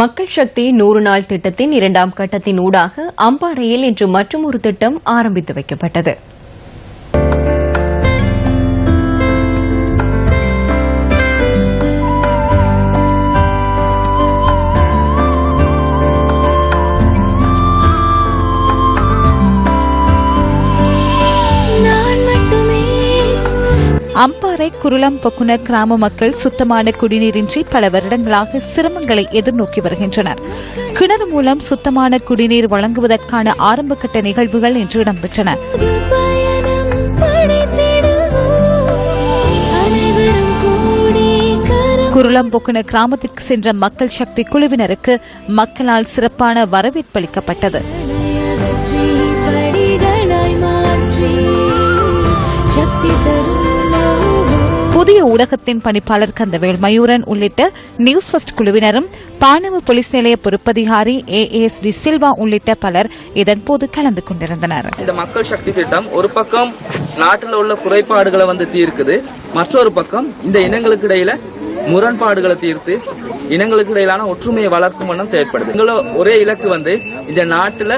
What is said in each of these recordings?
மக்கள் சக்தி நூறு நாள் திட்டத்தின் இரண்டாம் கட்டத்தின் ஊடாக அம்பாறையில் இன்று மற்றொரு திட்டம் ஆரம்பித்து வைக்கப்பட்டது. அம்பாறை குருளம் பொக்குன கிராம மக்கள் சுத்தமான குடிநீரின்றி பல வருடங்களாக சிரமங்களை எதிர்நோக்கி வருகின்றனர். கிணறு மூலம் சுத்தமான குடிநீர் வழங்குவதற்கான ஆரம்பகட்ட நிகழ்வுகள் இன்று இடம்பெற்றன. குருளம்பொக்குன கிராமத்திற்கு சென்ற மக்கள் சக்தி குழுவினருக்கு மக்களால் சிறப்பான வரவேற்பளிக்கப்பட்டது புதிய ஊடகத்தின் பணிப்பாளர் கந்தவேல் மயூரன் உள்ளிட்ட நியூஸ் ஃபர்ஸ்ட் குழுவினரும் பானவ போலீஸ் நிலைய பொறுப்பதிகாரி ஏ எஸ் டி சில்வா உள்ளிட்ட பலர் இதன்போது கலந்து கொண்டிருந்தனர். இந்த மக்கள் சக்தி திட்டம் ஒரு பக்கம் நாட்டில் உள்ள குறைபாடுகளை வந்து தீர்க்குது மற்றொரு பக்கம் இந்த இனங்களுக்கு இடையில முரண்பாடுகளை தீர்த்து இனங்களுக்கு இடையிலான ஒற்றுமையை வளர்க்கும் வண்ணம் செயற்படுது எங்களோட ஒரே இலக்கு வந்து இந்த நாட்டுல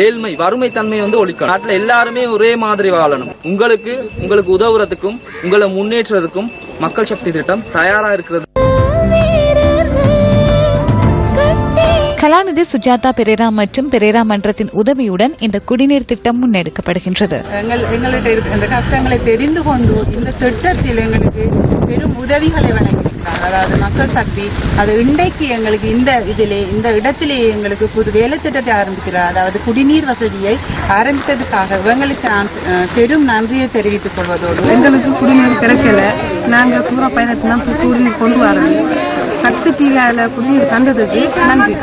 ஏழ்மை வறுமை தன்மை வந்து ஒழிக்கணும். நாட்டுல எல்லாருமே ஒரே மாதிரி வாழணும். உங்களுக்கு உங்களுக்கு உதவுறதுக்கும் உங்களை முன்னேற்றதுக்கும் மக்கள் சக்தி திட்டம் தயாரா இருக்கிறது. கலாநிதி சுஜாதா பெரேரா மற்றும் பெரேரா மன்றத்தின் உதவியுடன் இந்த குடிநீர் திட்டம் முன்னெடுக்கப்படுகின்றது. எங்கள் எங்கள்கிட்ட இருக்க இந்த கஷ்டங்களை தெரிந்து கொண்டு இந்த திட்டத்தில் எங்களுக்கு பெரும் உதவிகளை வழங்கியிருக்கிறார் அதாவது மக்கள் சக்தி அது இன்றைக்கு எங்களுக்கு இந்த இதிலே இந்த இடத்திலே எங்களுக்கு புது வேலை திட்டத்தை ஆரம்பிக்கிறார். அதாவது குடிநீர் வசதியை ஆரம்பித்ததுக்காக இவங்களுக்கு நான் பெரும் நன்றியை தெரிவித்துக் கொள்வதோடு எங்களுக்கு குடிநீர் கிடைக்கல. நாங்கள் தூர பயணத்தினால் குடிநீர் கொண்டு வரோம். சக்தி டிவியால குடிநீர் தந்ததுக்கு நன்றி.